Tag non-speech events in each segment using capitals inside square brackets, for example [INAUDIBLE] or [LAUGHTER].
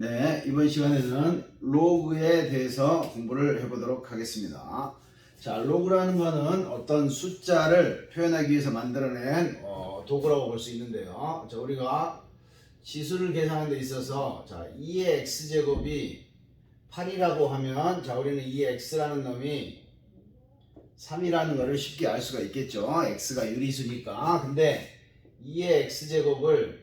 네, 이번 시간에는 로그에 대해서 공부를 해보도록 하겠습니다. 자, 로그라는 것은 어떤 숫자를 표현하기 위해서 만들어낸 어, 도구라고 볼 수 있는데요. 자, 우리가 지수를 계산하는 데 있어서 자, 2의 x제곱이 8이라고 하면 자, 우리는 2의 x라는 놈이 3이라는 것을 쉽게 알 수가 있겠죠. x가 유리수니까. 근데 2의 x제곱을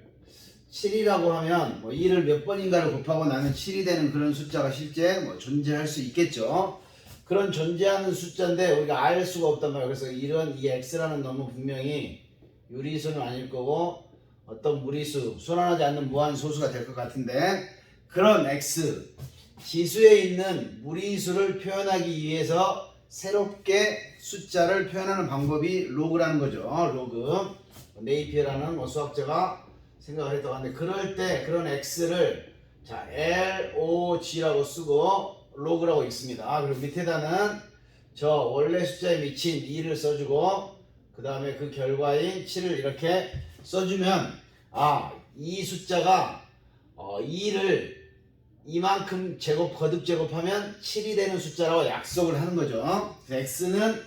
7이라고 하면 뭐 2를 몇 번인가를 곱하고 나면 7이 되는 그런 숫자가 실제 뭐 존재할 수 있겠죠. 그런 존재하는 숫자인데 우리가 알 수가 없단 말이에요. 그래서 이런 이 x라는 놈은 분명히 유리수는 아닐 거고 어떤 무리수, 순환하지 않는 무한 소수가 될 것 같은데 그런 x 지수에 있는 무리수를 표현하기 위해서 새롭게 숫자를 표현하는 방법이 로그라는 거죠. 로그. 네이피어라는 뭐 수학자가 생각을 했다고 하는데 그럴 때 그런 x를 자 log라고 쓰고 로그라고 읽습니다. 그리고 밑에다는 저 원래 숫자에 미친 2를 써주고 그 다음에 그 결과인 7을 이렇게 써주면 아 이 숫자가 어, 2를 이만큼 제곱 거듭 제곱하면 7이 되는 숫자라고 약속을 하는 거죠. x는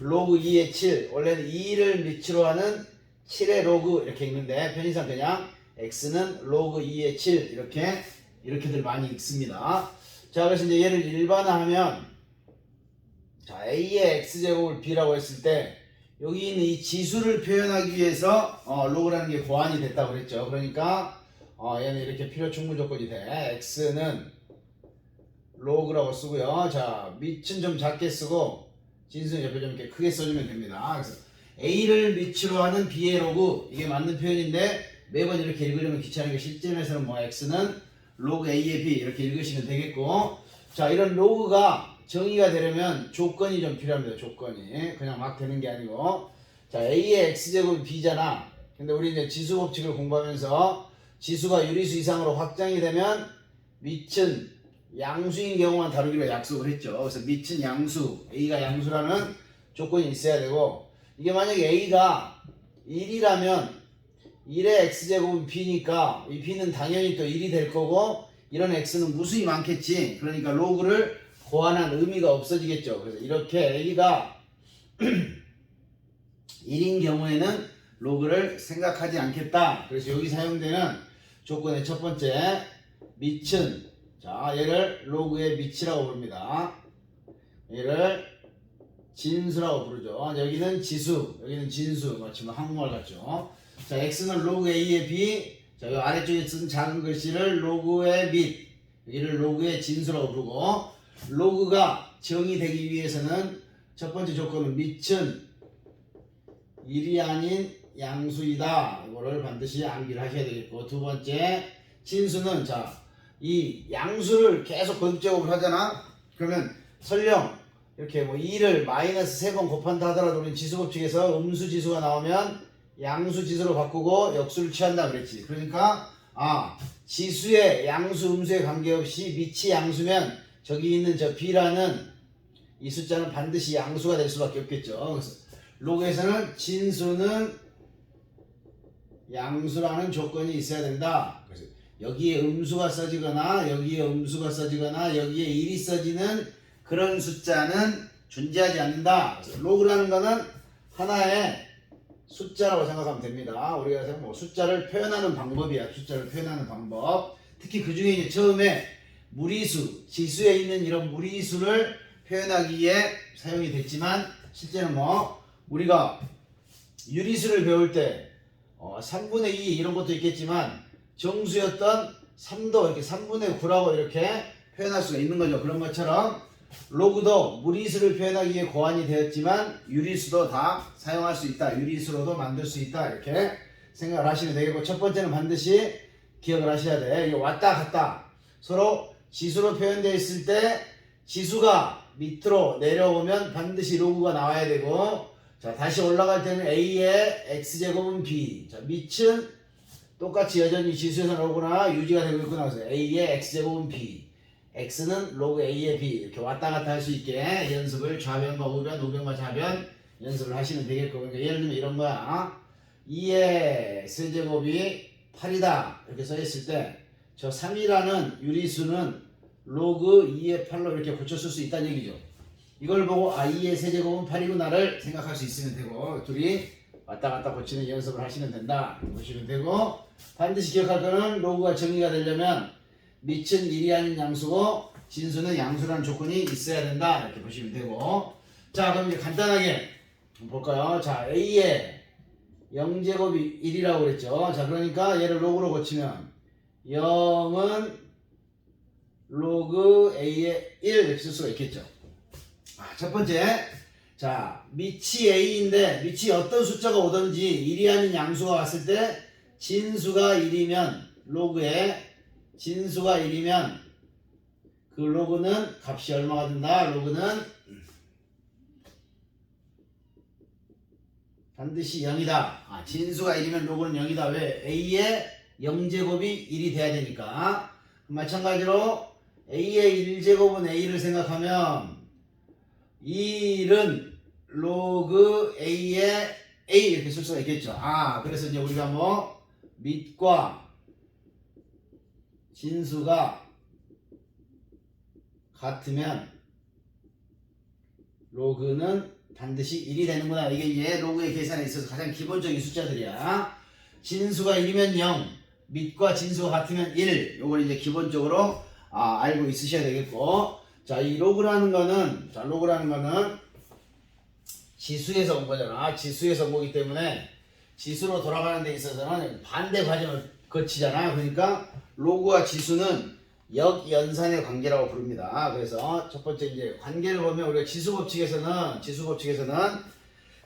로그 2의 7 원래는 2를 밑으로 하는 7의 로그 이렇게 읽는데 편의상 그냥 x는 로그 2의 7 이렇게 이렇게들 많이 읽습니다. 자 그래서 이제 얘를 일반화하면 자 a의 x제곱을 b라고 했을 때 여기 있는 이 지수를 표현하기 위해서 어, 로그라는 게 고안이 됐다고 그랬죠. 그러니까 어, 얘는 이렇게 필요 충분 조건이 돼. x는 로그라고 쓰고요. 자 밑은 좀 작게 쓰고 진수는 옆에 좀 이렇게 크게 써주면 됩니다. 그래서 a를 밑으로 하는 b의 로그 이게 맞는 표현인데 매번 이렇게 읽으려면 귀찮으니까 실전에서는 뭐 x는 로그 a의 b 이렇게 읽으시면 되겠고 자 이런 로그가 정의가 되려면 조건이 좀 필요합니다. 조건이 그냥 막 되는 게 아니고 자 a의 x제곱이 b잖아. 근데 우리 이제 지수 법칙을 공부하면서 지수가 유리수 이상으로 확장이 되면 밑은 양수인 경우만 다루기로 약속을 했죠. 그래서 밑은 양수, a가 양수라는 조건이 있어야 되고 이게 만약에 a가 1이라면 1의 x제곱은 b니까 이 b는 당연히 또 1이 될 거고 이런 x는 무수히 많겠지. 그러니까 로그를 고안한 의미가 없어지겠죠. 그래서 이렇게 a가 [CLEARS THROAT] 1인 경우에는 로그를 생각하지 않겠다. 그래서 여기 사용되는 조건의 첫 번째 밑은 자 얘를 로그의 밑이라고 부릅니다. 얘를 진수라고 부르죠. 여기는 지수, 여기는 진수, 마치 뭐 한국말 같죠. 자, x는 로그 a의 b, 자, 이 아래쪽에 쓴 작은 글씨를 로그의 밑, 여기를 로그의 진수라고 부르고, 로그가 정의되기 위해서는 첫 번째 조건은 밑은 1이 아닌 양수이다. 이거를 반드시 암기를 하셔야 되겠고, 두 번째, 진수는 자, 이 양수를 계속 거듭제곱을 하잖아? 그러면 설령 이렇게 뭐 2를 마이너스 3번 곱한다 하더라도 우리는 지수 법칙에서 음수 지수가 나오면 양수 지수로 바꾸고 역수를 취한다 그랬지. 그러니까 아 지수의 양수 음수에 관계없이 밑이 양수면 저기 있는 저 b라는 이 숫자는 반드시 양수가 될 수밖에 없겠죠. 그래서 로그에서는 진수는 양수라는 조건이 있어야 된다. 여기에 음수가 써지거나 여기에 음수가 써지거나 여기에 1이 써지는 그런 숫자는 존재하지 않는다. 로그라는 거는 하나의 숫자라고 생각하면 됩니다. 우리가 뭐 숫자를 표현하는 방법이야. 숫자를 표현하는 방법. 특히 그 중에 이제 처음에 무리수, 지수에 있는 이런 무리수를 표현하기 위해 사용이 됐지만 실제는 뭐 우리가 유리수를 배울 때 어, 3분의 2 이런 것도 있겠지만 정수였던 3도 이렇게 3분의 9라고 이렇게 표현할 수가 있는 거죠. 그런 것처럼 로그도 무리수를 표현하기 위해 고안이 되었지만 유리수도 다 사용할 수 있다. 유리수로도 만들 수 있다. 이렇게 생각을 하시면 되겠고 첫 번째는 반드시 기억을 하셔야 돼. 이게 왔다 갔다 서로 지수로 표현되어 있을 때 지수가 밑으로 내려오면 반드시 로그가 나와야 되고 자 다시 올라갈 때는 a의 x제곱은 b 자 밑은 똑같이 여전히 지수에서 로그나 유지가 되고 있구나 그래서 a의 x제곱은 b x는 a의 b. 이렇게 왔다 갔다 할 수 있게 연습을 좌변과 우변 우변과 좌변 연습을 하시면 되겠고 그러니까 예를 들면 이런 거야. 2의 세제곱이 8이다. 이렇게 써 있을 때 저 3이라는 유리수는 로그 2의 8로 이렇게 고쳤을 수 있다는 얘기죠. 이걸 보고 아 2의 세제곱은 8이구나를 생각할 수 있으면 되고 둘이 왔다 갔다 고치는 연습을 하시면 된다. 보시면 되고 반드시 기억할 거는 로그가 정의가 되려면 밑은 1이 아닌 양수고 진수는 양수라는 조건이 있어야 된다. 이렇게 보시면 되고. 자 그럼 이제 간단하게 볼까요? 자 A의 0제곱이 1이라고 그랬죠. 자 그러니까 얘를 로그로 고치면 0은 로그 A의 1 이렇게 쓸 수가 있겠죠. 아, 첫 번째. 자 밑이 A인데 밑이 어떤 숫자가 오든지 1이 아닌 양수가 왔을 때 진수가 1이면 로그에 진수가 1이면 그 로그는 값이 얼마가 된다? 로그는 반드시 0이다. 아, 진수가 1이면 로그는 0이다. 왜? A의 0제곱이 1이 돼야 되니까. 마찬가지로 A의 1제곱은 A를 생각하면 1은 로그 A의 A 이렇게 쓸 수가 있겠죠. 아, 그래서 이제 우리가 뭐 밑과 진수가 같으면 로그는 반드시 1이 되는구나. 이게 이제 로그의 계산에 있어서 가장 기본적인 숫자들이야. 진수가 1이면 0, 밑과 진수가 같으면 1. 요걸 이제 기본적으로 아, 알고 있으셔야 되겠고. 자, 이 로그라는 거는 자, 로그라는 거는 지수에서 온 거잖아. 지수에서 온 거기 때문에 지수로 돌아가는 데 있어서는 반대 과정을 거치잖아. 그러니까 로그와 지수는 역연산의 관계라고 부릅니다. 그래서 첫 번째 이제 관계를 보면 우리가 지수 법칙에서는 지수 법칙에서는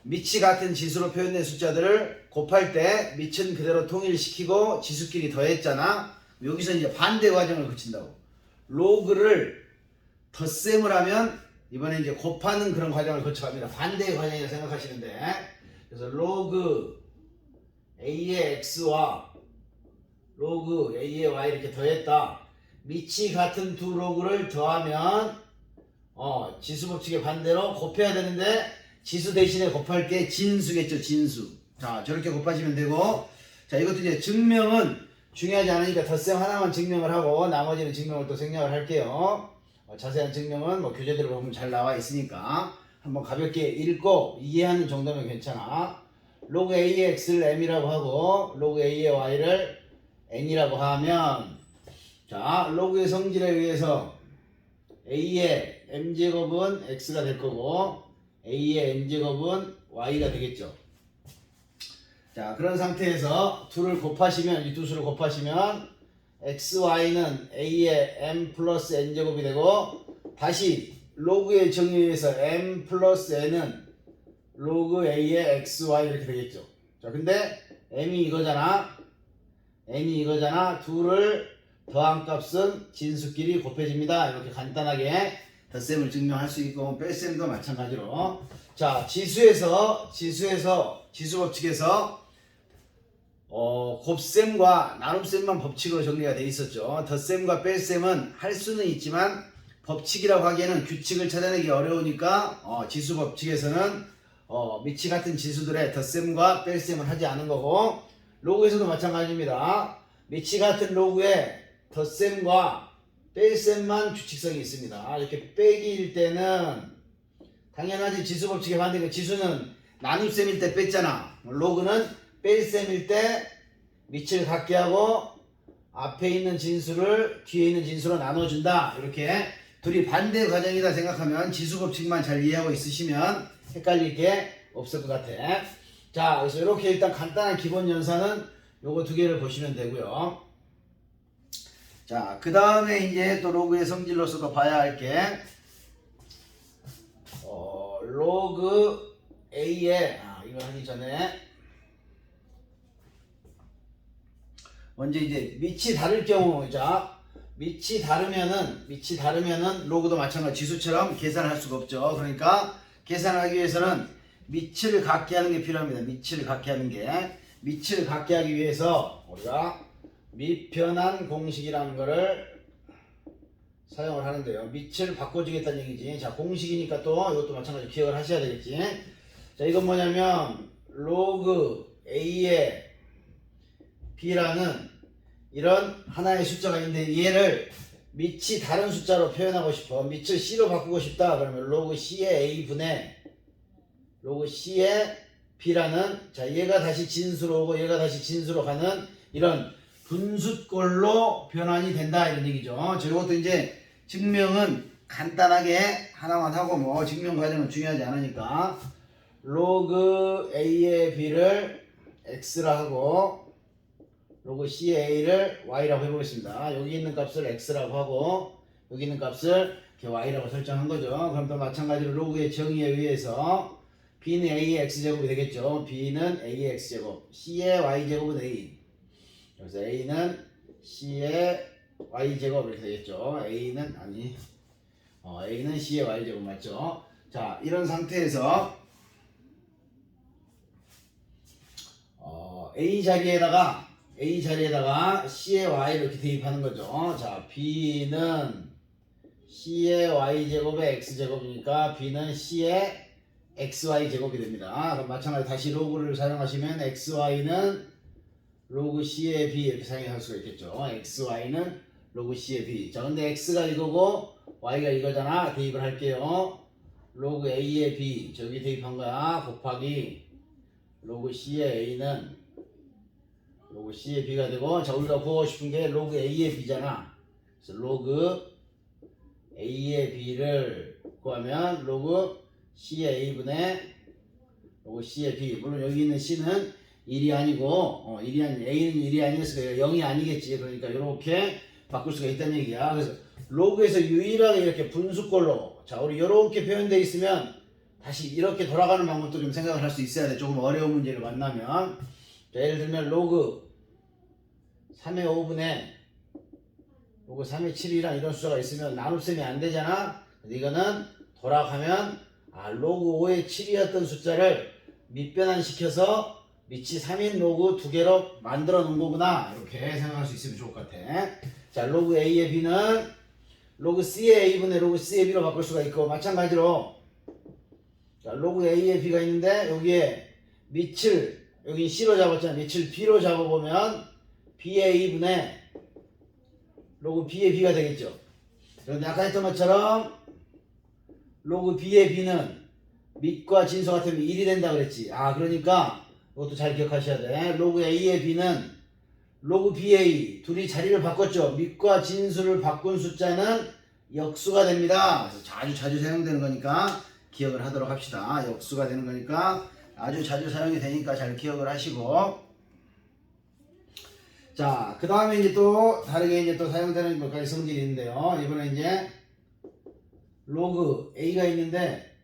밑이 같은 지수로 표현된 숫자들을 곱할 때 밑은 그대로 통일시키고 지수끼리 더했잖아. 여기서 이제 반대 과정을 거친다고. 로그를 덧셈을 하면 이번에 이제 곱하는 그런 과정을 거쳐갑니다. 반대의 과정이라 생각하시는데 그래서 로그 a의 x와 로그 a의 y 이렇게 더했다. 밑이 같은 두 로그를 더하면 어, 지수 법칙의 반대로 곱해야 되는데 지수 대신에 곱할 게 진수겠죠 진수. 자 저렇게 곱하시면 되고. 자 이것도 이제 증명은 중요하지 않으니까 덧셈 하나만 증명을 하고 나머지는 증명을 또 생략을 할게요. 어, 자세한 증명은 뭐 교재들을 보면 잘 나와 있으니까 한번 가볍게 읽고 이해하는 정도면 괜찮아. 로그 a의 x를 m이라고 하고 로그 a의 y를 n이라고 하면 자, 로그의 성질에 의해서 a의 m제곱은 x가 될 거고 a의 n제곱은 y가 되겠죠. 자, 그런 상태에서 둘을 곱하시면 이 두 수를 곱하시면 xy는 a의 m 플러스 n제곱이 되고 다시 로그의 정의에 의해서 m 플러스 n은 로그 a의 xy 이렇게 되겠죠. 자, 근데 m이 이거잖아. N이 이거잖아. 둘을 더한 값은 진수끼리 곱해집니다. 이렇게 간단하게 덧셈을 증명할 수 있고 뺄셈도 마찬가지로 자 지수에서 지수에서 지수 법칙에서 어, 곱셈과 나눔셈만 법칙으로 정리가 돼 있었죠. 덧셈과 뺄셈은 할 수는 있지만 법칙이라고 하기에는 규칙을 찾아내기 어려우니까 어, 지수 법칙에서는 어, 미치 같은 지수들의 덧셈과 뺄셈을 하지 않은 거고 로그에서도 마찬가지입니다. 미치 같은 로그에 덧셈과 뺄셈만 규칙성이 있습니다. 이렇게 빼기일 때는 당연하지 지수 법칙에 반대로 지수는 나눗셈일 때 뺐잖아. 로그는 뺄셈일 때 밑을 갖게 하고 앞에 있는 진수를 뒤에 있는 진수로 나눠준다. 이렇게 둘이 반대 과정이다 생각하면 지수 법칙만 잘 이해하고 있으시면 헷갈릴 게 없을 것 같아. 자, 그래서 이렇게 일단 간단한 기본 연산은 요거 두 개를 보시면 되고요. 자, 그 다음에 이제 또 로그의 성질로서도 봐야 할 게, 어, 로그 A의, 아, 이거 하기 전에, 먼저 이제 밑이 다를 경우, 자, 밑이 다르면은, 밑이 다르면은 로그도 마찬가지 지수처럼 계산을 할 수가 없죠. 그러니까 계산을 하기 위해서는 밑을 갖게 하는 게 필요합니다. 밑을 갖게 하는 게. 밑을 갖게 하기 위해서 우리가 미편한 공식이라는 거를 사용을 하는데요. 밑을 바꿔주겠다는 얘기지. 자, 공식이니까 또 이것도 마찬가지로 기억을 하셔야 되겠지. 자, 이건 뭐냐면 로그 A의 B라는 이런 하나의 숫자가 있는데 얘를 밑이 다른 숫자로 표현하고 싶어. 밑을 C로 바꾸고 싶다. 그러면 로그 C의 A 분의 로그 C의 B라는 자 얘가 다시 진수로 오고 얘가 다시 진수로 가는 이런 분숫꼴로 변환이 된다 이런 얘기죠. 저 이것도 이제 증명은 간단하게 하나만 하고 뭐 증명 과정은 중요하지 않으니까 로그 A의 B를 X라 하고 로그 C의 A를 Y라고 해보겠습니다. 여기 있는 값을 X라고 하고 여기 있는 값을 Y라고 설정한 거죠. 그럼 또 마찬가지로 로그의 정의에 의해서 B는 A의 X제곱이 되겠죠. B는 A의 X제곱, C의 Y제곱은 A. 그래서 A는 C의 Y제곱 이렇게 되겠죠. A는 아니 어, A는 C의 Y제곱 맞죠? 자 이런 상태에서 어, A 자리에다가 A 자리에다가 C의 Y를 이렇게 대입하는 거죠. 자 B는 C의 Y제곱의 X제곱이니까 B는 C의 XY 제곱이 됩니다. 그럼 마찬가지 다시 로그를 사용하시면 XY는 로그 C의 B 이렇게 사용할 수가 있겠죠. XY는 로그 C의 B. 자, 근데 X가 이거고 Y가 이거잖아. 대입을 할게요. 로그 A의 B 저기 대입한 거야. 곱하기 로그 C의 A는 로그 C의 B가 되고 자 우리가 구하고 싶은 게 로그 A의 B잖아. 그래서 로그 A의 B를 구하면 로그 C의 A분의 요거 C의 B. 물론 여기 있는 C는 1이 아니고 어, 1이 아니 A는 1이 아니었으니까 0이 아니겠지. 그러니까 이렇게 바꿀 수가 있다는 얘기야. 그래서 로그에서 유일하게 이렇게 분수꼴로 자 우리 이렇게 표현되어 있으면 다시 이렇게 돌아가는 방법도 좀 생각을 할 수 있어야 돼. 조금 어려운 문제를 만나면. 자 예를 들면 로그 3의 5분의 로그 3의 7이랑 이런 숫자가 있으면 나눗셈이 안 되잖아. 이거는 돌아가면 아, 로그 5의 7이었던 숫자를 밑변환시켜서 밑이 3인 로그 두 개로 만들어 놓은 거구나. 이렇게 생각할 수 있으면 좋을 것 같아. 자, 로그 A의 B는 로그 C의 A분의 로그 C의 B로 바꿀 수가 있고, 마찬가지로, 자, 로그 A의 B가 있는데, 여기에 밑을, 여기 C로 잡았잖아. 밑을 B로 잡아보면, B의 A분의 로그 B의 B가 되겠죠. 그런데 아까 했던 것처럼, 로그 B의 B는 밑과 진수 같으면 1이 된다 그랬지. 아, 그러니까 이것도 잘 기억하셔야 돼. 로그 A의 B는 로그 BA 둘이 자리를 바꿨죠. 밑과 진수를 바꾼 숫자는 역수가 됩니다. 그래서 자주 자주 사용되는 거니까 기억을 하도록 합시다. 역수가 되는 거니까 아주 자주 사용이 되니까 잘 기억을 하시고 자, 그 다음에 이제 또 다르게 이제 또 사용되는 몇 가지 성질이 있는데요. 이번에 이제 로그 A가 있는데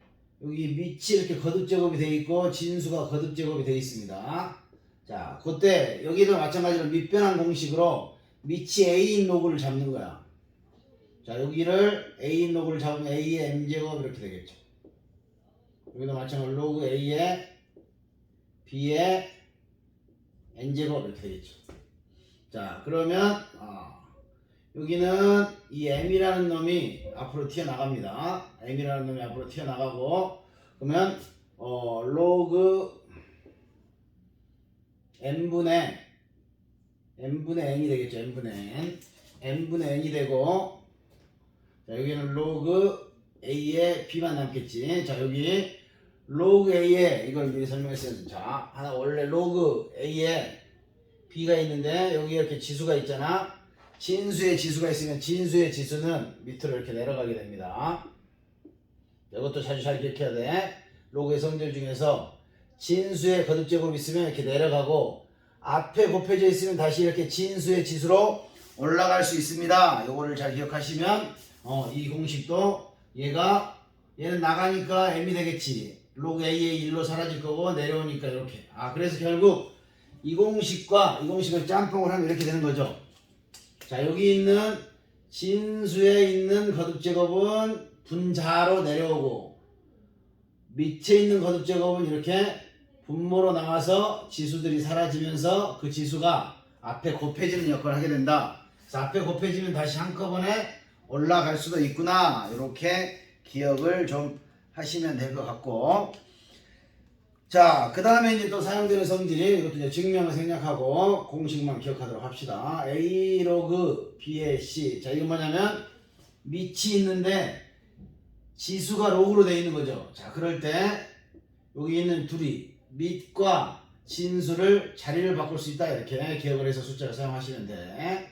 여기 밑이 이렇게 거듭 제곱이 되어 있고 진수가 거듭 제곱이 되어 있습니다. 자, 그때 여기도 마찬가지로 밑변환 공식으로 밑이 A인 로그를 잡는 거야. 자, 여기를 A인 로그를 잡으면 A의 M제곱 이렇게 되겠죠. 여기도 마찬가지로 로그 A의 B의 N제곱 이렇게 되겠죠. 자, 그러면 아, 여기는 이 m이라는 놈이 앞으로 튀어나갑니다. m이라는 놈이 앞으로 튀어나가고 그러면 어, 로그 n분의 n분의 n이 되겠죠. n분의 n n분의 n이 되고 자, 여기는 로그 a의 b만 남겠지. 자 여기 로그 a의 이걸 미리 설명했어요. 자 하나 원래 로그 a의 b가 있는데 여기 이렇게 지수가 있잖아. 진수의 지수가 있으면 진수의 지수는 밑으로 이렇게 내려가게 됩니다. 이것도 자주 잘 기억해야 돼. 로그의 성질 중에서 진수의 거듭제곱이 있으면 이렇게 내려가고 앞에 곱해져 있으면 다시 이렇게 진수의 지수로 올라갈 수 있습니다. 이거를 잘 기억하시면 어, 이 공식도 얘가 얘는 나가니까 m이 되겠지. 로그 a의 1로 사라질 거고 내려오니까 이렇게. 아 그래서 결국 이 공식과 이 공식을 짬뽕을 하면 이렇게 되는 거죠. 자 여기 있는 진수에 있는 거듭제곱은 분자로 내려오고 밑에 있는 거듭제곱은 이렇게 분모로 나와서 지수들이 사라지면서 그 지수가 앞에 곱해지는 역할을 하게 된다. 그래서 앞에 곱해지면 다시 한꺼번에 올라갈 수도 있구나. 이렇게 기억을 좀 하시면 될 것 같고 자, 그 다음에 이제 또 사용되는 성질이 이것도 이제 증명을 생략하고 공식만 기억하도록 합시다. A 로그 B의 C. 자, 이건 뭐냐면 밑이 있는데 지수가 로그로 되어 있는 거죠. 자, 그럴 때 여기 있는 둘이 밑과 진수를 자리를 바꿀 수 있다. 이렇게 기억을 해서 숫자를 사용하시면 돼.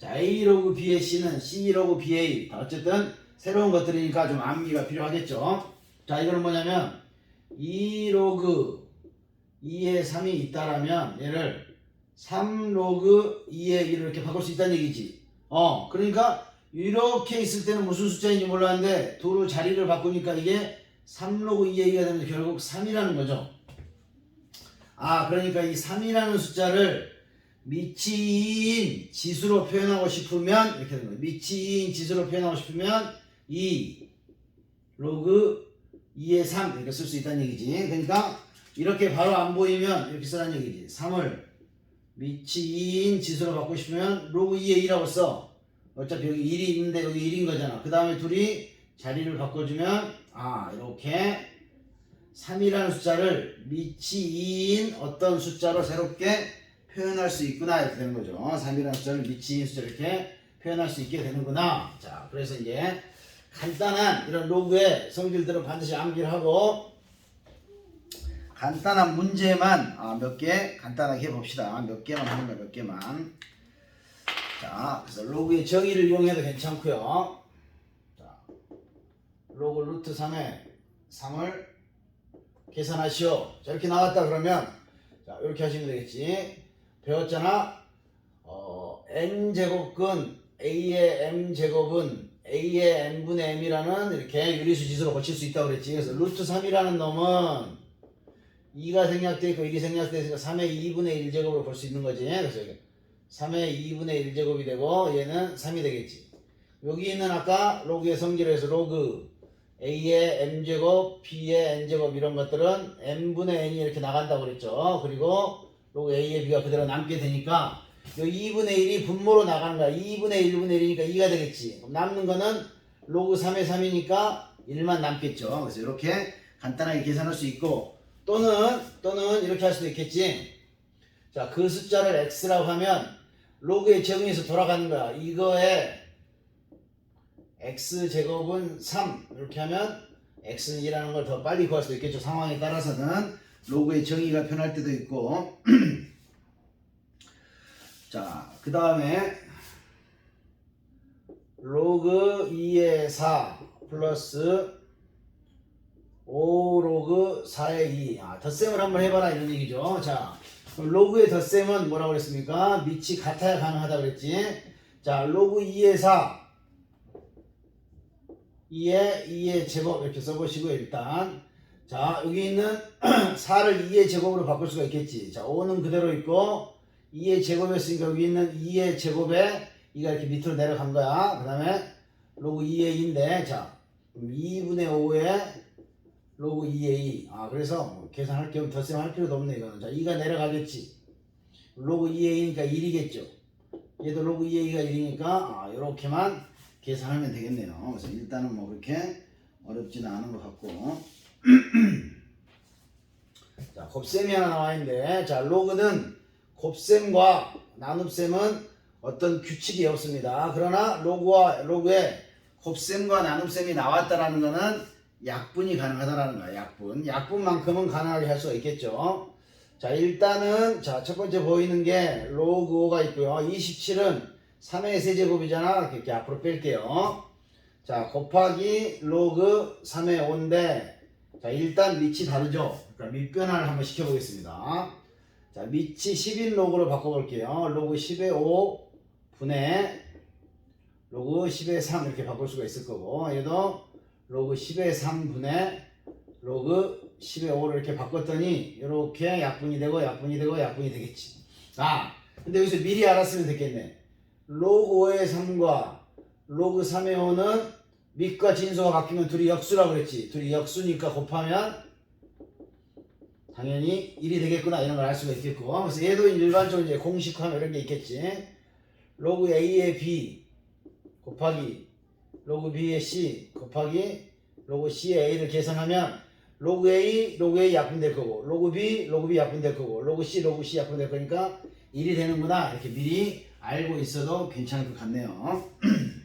자, A 로그 B의 C는 C 로그 BA. 어쨌든 새로운 것들이니까 좀 암기가 필요하겠죠. 자, 이거는 뭐냐면 2 로그 2에 3이 있다라면 얘를 3 로그 2에 1을 이렇게 바꿀 수 있다는 얘기지. 어, 그러니까 이렇게 있을 때는 무슨 숫자인지 몰랐는데 도로 자리를 바꾸니까 이게 3 로그 2에 2가 되면 결국 3이라는 거죠. 아, 그러니까 이 3이라는 숫자를 미치인 지수로 표현하고 싶으면 이렇게 되는 거예요. 미치인 지수로 표현하고 싶으면 2 로그 2에 3 이렇게 쓸 수 있다는 얘기지. 그러니까 이렇게 바로 안 보이면 이렇게 쓰라는 얘기지. 3을 미치인 지수로 바꾸고 싶으면 로그 2에 2라고 써. 어차피 여기 1이 있는데 여기 1인 거잖아. 그 다음에 둘이 자리를 바꿔주면 아 이렇게 3이라는 숫자를 미치인 어떤 숫자로 새롭게 표현할 수 있구나 이렇게 되는 거죠. 3이라는 숫자를 미치인 숫자 이렇게 표현할 수 있게 되는구나. 자, 그래서 이제 간단한 이런 로그의 성질들은 반드시 암기를 하고 간단한 문제만 아, 몇개 간단하게 해봅시다. 몇 개만 하는 거야, 몇 개만. 자, 그래서 로그의 정의를 이용해도 괜찮고요. 자, 로그 루트 3에 3을 계산하시오. 자, 이렇게 나왔다 그러면 자, 이렇게 하시면 되겠지. 배웠잖아. 어, n 제곱근 a의 m 제곱은 a의 n분의 m이라는 이렇게 유리수 지수로 고칠 수 있다고 그랬지. 그래서 루트 3이라는 놈은 2가 생략돼 있고 1이 생략돼 있으니까 3의 2분의 1제곱을 볼수 있는 거지. 그래서 이게 3의 2분의 1제곱이 되고 얘는 3이 되겠지. 여기 있는 아까 로그의 성질에서 로그 a의 m제곱, b의 n제곱 이런 것들은 m분의 n이 이렇게 나간다고 그랬죠. 그리고 로그 a의 b가 그대로 남게 되니까 요 2분의 1이 분모로 나가는 거야. 2분의 1분의 1이니까 2가 되겠지. 그럼 남는 거는 로그 3의 3이니까 1만 남겠죠. 그래서 이렇게 간단하게 계산할 수 있고 또는 또는 이렇게 할 수도 있겠지. 자, 그 숫자를 x라고 하면 로그의 제곱에서 돌아가는 거야. 이거에 x 제곱은 3 이렇게 하면 x는 2라는 걸 더 빨리 구할 수도 있겠죠. 상황에 따라서는 로그의 정의가 변할 때도 있고 [CLEARS THROAT] 자, 그 다음에 로그 2의 4 플러스 5 로그 4의 2. 아, 덧셈을 한번 해봐라 이런 얘기죠. 자, 로그의 덧셈은 뭐라고 그랬습니까? 밑이 같아야 가능하다 그랬지. 자, 로그 2의 4. 2의 2의 제곱 이렇게 써보시고 일단 자 여기 있는 [CLEARS THROAT] 4를 2의 제곱으로 바꿀 수가 있겠지. 자 5는 그대로 있고 2의 제곱이었으니까 여기 있는 2의 제곱에 2가 이렇게 밑으로 내려간 거야. 그 다음에 로그 2의 2인데 자 2분의 5에 로그 2의 2. 아 그래서 뭐 계산할 겸 덧셈 할 필요도 없네 이거는. 자 2가 내려가겠지. 로그 2의 2니까 1이겠죠. 얘도 로그 2의 2가 1이니까 아 이렇게만 계산하면 되겠네요. 그래서 일단은 뭐 그렇게 어렵지는 않은 것 같고. [CLEARS THROAT] 자, 곱셈이 하나 나와 있는데, 자, 로그는 곱셈과 나눗셈은 어떤 규칙이 없습니다. 그러나 로그와 로그에 곱셈과 나눗셈이 나왔다라는 것은 약분이 가능하다라는 거야. 약분. 약분만큼은 가능하게 할 수가 있겠죠. 자, 일단은 자, 첫 번째 보이는 게 로그 5가 있고요. 27은 3의 세제곱이잖아. 이렇게 앞으로 뺄게요. 자, 곱하기 로그 3의 5인데, 자, 일단 밑이 다르죠? 그러니까 밑변화를 한번 시켜 보겠습니다. 자, 밑이 10인 로그로 바꿔볼게요. 로그 10의 5 분의 로그 10의 3 이렇게 바꿀 수가 있을 거고, 얘도 로그 10의 3 분의 로그 10의 5를 이렇게 바꿨더니, 이렇게 약분이 되고, 약분이 되고, 약분이 되겠지. 아, 근데 여기서 미리 알았으면 됐겠네. 로그 5의 3과 로그 3의 5는 밑과 진수가 바뀌면 둘이 역수라고 그랬지. 둘이 역수니까 곱하면 당연히 1이 되겠구나 이런 걸 알 수가 있겠고. 그래서 얘도 일반적으로 이제 공식화면 이런 게 있겠지. 로그 A의 B 곱하기 로그 B의 C 곱하기 로그 C의 A를 계산하면 로그 A, 로그 A 약분될 거고, 로그 B, 로그 B 약분될 거고, 로그 C, 로그 C 약분될 거니까 1이 되는구나. 이렇게 미리 알고 있어도 괜찮을 것 같네요. [CLEARS THROAT]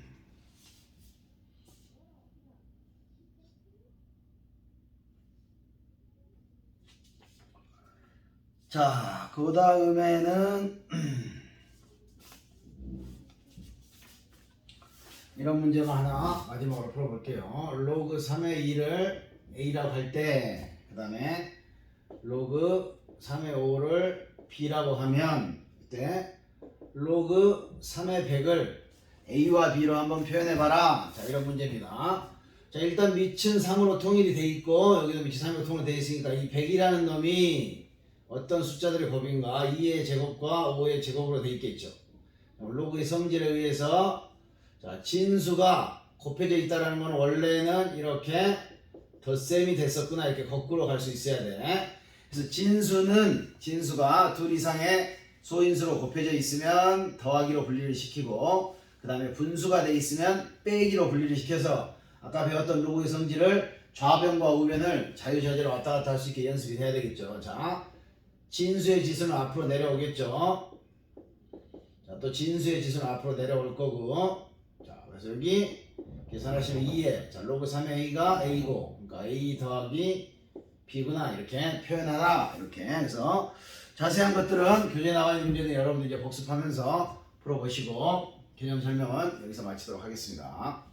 자, 그 다음에는 [CLEARS THROAT] 이런 문제만 하나 마지막으로 풀어볼게요. 로그 3의 2를 A라고 할 때, 그 다음에 로그 3의 5를 B라고 하면, 그때 로그 3의 100을 A와 B로 한번 표현해봐라. 자, 이런 문제입니다. 자, 일단 밑은 3으로 통일이 돼 있고, 여기도 밑이 3으로 통일돼 있으니까 이 100이라는 놈이 어떤 숫자들의 곱인가 2의 제곱과 5의 제곱으로 돼 있겠죠. 로그의 성질에 의해서 자, 진수가 곱해져 있다라는 건 원래는 이렇게 덧셈이 됐었구나 이렇게 거꾸로 갈 수 있어야 돼. 그래서 진수는 진수가 둘 이상의 소인수로 곱해져 있으면 더하기로 분리를 시키고 그 다음에 분수가 돼 있으면 빼기로 분리를 시켜서 아까 배웠던 로그의 성질을 좌변과 우변을 자유자재로 왔다 갔다 할 수 있게 연습이 돼야 되겠죠. 자, 진수의 지수는 앞으로 내려오겠죠. 자, 또 진수의 지수는 앞으로 내려올 거고. 자, 그래서 여기 계산하시면 2에 자, 로그 3의 a가 a고, 그러니까 a 더하기 b구나 이렇게 표현하라 이렇게 해서 자세한 것들은 교재 나와 있는 문제는 여러분들 이제 복습하면서 풀어보시고 개념 설명은 여기서 마치도록 하겠습니다.